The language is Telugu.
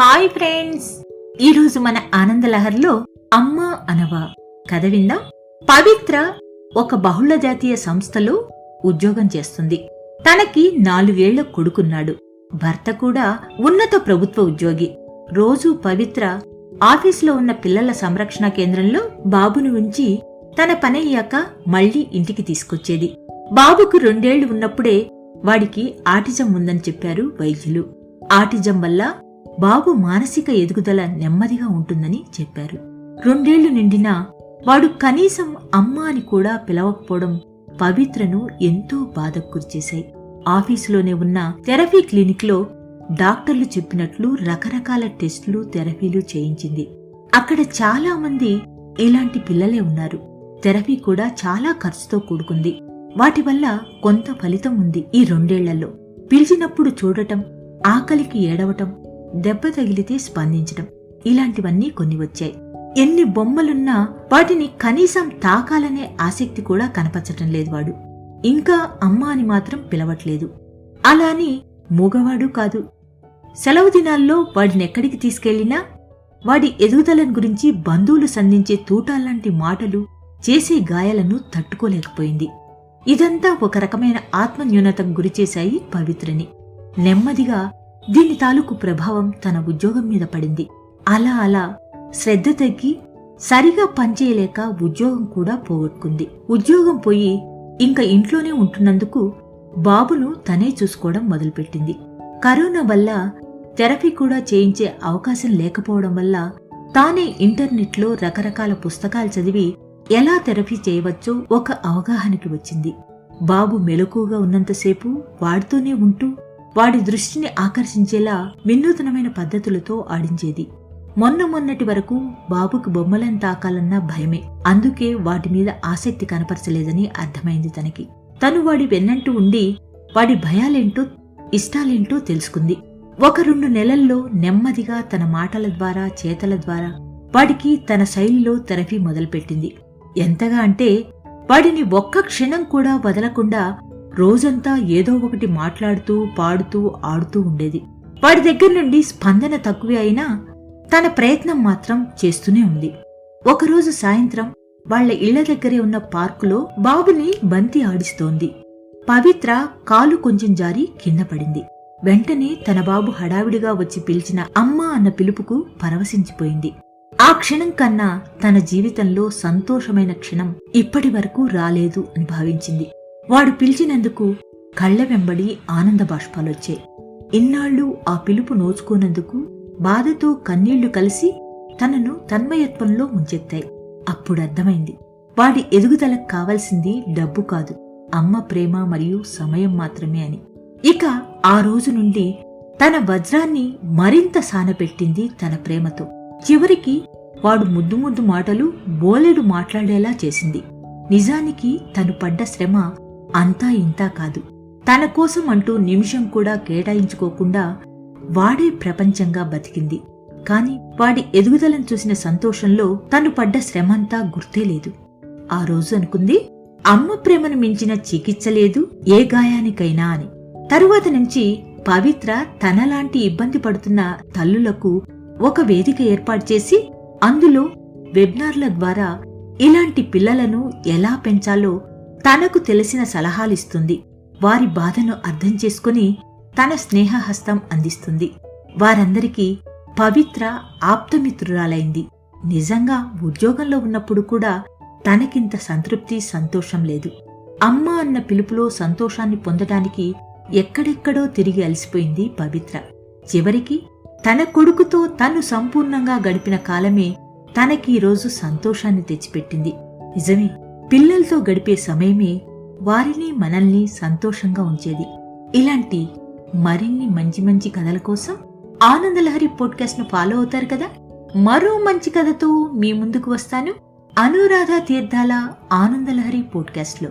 హాయ్ ఫ్రెండ్స్ ఈరోజు మన ఆనందలహర్లో అమ్మ అనవా కథ విందాం. పవిత్ర ఒక బహుళ జాతీయ సంస్థలో ఉద్యోగం చేస్తుంది. తనకి నాలుగేళ్ళ కొడుకున్నాడు. భర్త కూడా ఉన్నత ప్రభుత్వ ఉద్యోగి. రోజూ పవిత్ర ఆఫీసులో ఉన్న పిల్లల సంరక్షణ కేంద్రంలో బాబును ఉంచి తన పనయ్యాక మళ్ళీ ఇంటికి తీసుకొచ్చేది. బాబుకు రెండేళ్ళు ఉన్నప్పుడే వాడికి ఆటిజం ఉందని చెప్పారు వైద్యులు. ఆటిజం వల్ల బాబు మానసిక ఎదుగుదల నెమ్మదిగా ఉంటుందని చెప్పారు. రెండేళ్ళు నిండినా వాడు కనీసం అమ్మ అని కూడా పిలవకపోవడం పవిత్రను ఎంతో బాధకు గురిచేశాయి ఆఫీసులోనే ఉన్న థెరపీ క్లినిక్లో డాక్టర్లు చెప్పినట్లు రకరకాల టెస్టులు థెరపీలు చేయించింది. అక్కడ చాలా మంది ఇలాంటి పిల్లలే ఉన్నారు. థెరపీ కూడా చాలా ఖర్చుతో కూడుకుంది. వాటి వల్ల కొంత ఫలితం ఉంది ఈ రెండేళ్ళలో. పిలిచినప్పుడు చూడటం ఆకలికి ఏడవటం దెబ్బ తగిలితే స్పందించటం ఇలాంటివన్నీ కొన్ని వచ్చాయి. ఎన్ని బొమ్మలున్నా వాటిని కనీసం తాకాలనే ఆసక్తి కూడా కనపచ్చటం లేదు వాడు. ఇంకా అమ్మ అని మాత్రం పిలవట్లేదు. అలా అని మూగవాడు కాదు. సెలవు దినాల్లో వాడినెక్కడికి తీసుకెళ్ళినా వాడి ఎదుగుదలను గురించి బంధువులు సంధించే తూటాల్లాంటి మాటలు చేసే గాయాలను తట్టుకోలేకపోయింది. ఇదంతా ఒక రకమైన ఆత్మన్యూనతకు గురిచేశాయి పవిత్రని. నెమ్మదిగా దీని తాలూకు ప్రభావం తన ఉద్యోగం మీద పడింది. అలా అలా శ్రద్ధ తగ్గి సరిగా పనిచేయలేక ఉద్యోగం కూడా పోగొట్టుకుంది. ఉద్యోగం పోయి ఇంకా ఇంట్లోనే ఉంటున్నందుకు బాబును తనే చూసుకోవడం మొదలుపెట్టింది. కరోనా వల్ల థెరపీ కూడా చేయించే అవకాశం లేకపోవడం వల్ల తానే ఇంటర్నెట్లో రకరకాల పుస్తకాలు చదివి ఎలా థెరపీ చేయవచ్చో ఒక అవగాహనకి వచ్చింది. బాబు మెలకుగా ఉన్నంతసేపు వాడితోనే ఉంటూ వాడి దృష్టిని ఆకర్షించేలా వినూతనమైన పద్ధతులతో ఆడించేది. మొన్న మొన్నటి వరకు బాబుకు బొమ్మలను తాకాలన్న భయమే. అందుకే వాటి మీద ఆసక్తి కనపరచలేదని అర్థమైంది తనకి. తను వాడి వెన్నంటూ ఉండి వాడి భయాలేంటో ఇష్టాలేంటో తెలుసుకుంది. ఒక రెండు నెలల్లో నెమ్మదిగా తన మాటల ద్వారా చేతల ద్వారా వాడికి తన శైలిలో థెరపీ మొదలుపెట్టింది. ఎంతగా అంటే వాడిని ఒక్క క్షణం కూడా వదలకుండా రోజంతా ఏదో ఒకటి మాట్లాడుతూ పాడుతూ ఆడుతూ ఉండేది. వాడి దగ్గర నుండి స్పందన తక్కువే అయినా తన ప్రయత్నం మాత్రం చేస్తూనే ఉంది. ఒకరోజు సాయంత్రం వాళ్ళ ఇళ్ళ దగ్గరే ఉన్న పార్కులో బాబుని బంతి ఆడిస్తోంది. పవిత్ర కాలు కొంచెం జారి కింద పడింది. వెంటనే తన బాబు హడావిడిగా వచ్చి పిలిచిన అమ్మా అన్న పిలుపుకు పరవశించిపోయింది. ఆ క్షణం కన్నా తన జీవితంలో సంతోషమైన క్షణం ఇప్పటి వరకు రాలేదు అని భావించింది. వాడు పిలిచినందుకు కళ్ళ వెంబడి ఆనంద బాష్పాలొచ్చాయి. ఇన్నాళ్ళు ఆ పిలుపు నోచుకోనందుకు బాధతో కన్నీళ్ళు కలిసి తనను తన్మయత్వంలో ముంచెత్తాయి. అప్పుడు అర్థమైంది వాడి ఎదుగుదలకు కావలసింది డబ్బు కాదు అమ్మ ప్రేమ మరియు సమయం మాత్రమే అని. ఇక ఆ రోజు నుండి తన వజ్రాన్ని మరింత సానపెట్టింది తన ప్రేమతో. చివరికి వాడు ముద్దు ముద్దు మాటలు బోలెడు మాట్లాడేలా చేసింది. నిజానికి తను పడ్డ శ్రమ అంతా ఇంతా కాదు. తన కోసం అంటూ నిమిషం కూడా కేటాయించుకోకుండా వాడే ప్రపంచంగా బతికింది. కాని వాడి ఎదుగుదలను చూసిన సంతోషంలో తను పడ్డ శ్రమంతా గుర్తే లేదు. ఆ రోజు అనుకుంది అమ్మ ప్రేమను మించిన చికిత్స లేదు ఏ గాయానికైనా అని. తరువాత నుంచి పవిత్ర తనలాంటి ఇబ్బంది పడుతున్న తల్లులకు ఒక వేదిక ఏర్పాటు చేసి అందులో వెబ్నార్ల ద్వారా ఇలాంటి పిల్లలను ఎలా పెంచాలో తనకు తెలిసిన సలహాలిస్తుంది. వారి బాధను అర్థం చేసుకుని తన స్నేహహస్తం అందిస్తుంది. వారందరికీ పవిత్ర ఆప్తమిత్రురాలైంది. నిజంగా ఉద్యోగంలో ఉన్నప్పుడు కూడా తనకింత సంతృప్తి సంతోషం లేదు. అమ్మ అన్న పిలుపులో సంతోషాన్ని పొందడానికి ఎక్కడెక్కడో తిరిగి అలసిపోయింది పవిత్ర. చివరికి తన కొడుకుతో తను సంపూర్ణంగా గడిపిన కాలమే తనకి ఈరోజు సంతోషాన్ని తెచ్చిపెట్టింది. నిజమే పిల్లలతో గడిపే సమయమే వారిని మనల్ని సంతోషంగా ఉంచేది. ఇలాంటి మరిన్ని మంచి మంచి కథల కోసం ఆనందలహరి పోడ్కాస్ట్ను ఫాలో అవుతారు కదా? మరో మంచి కథతో మీ ముందుకు వస్తాను. అనురాధ తీర్థాల ఆనందలహరి పోడ్కాస్ట్లో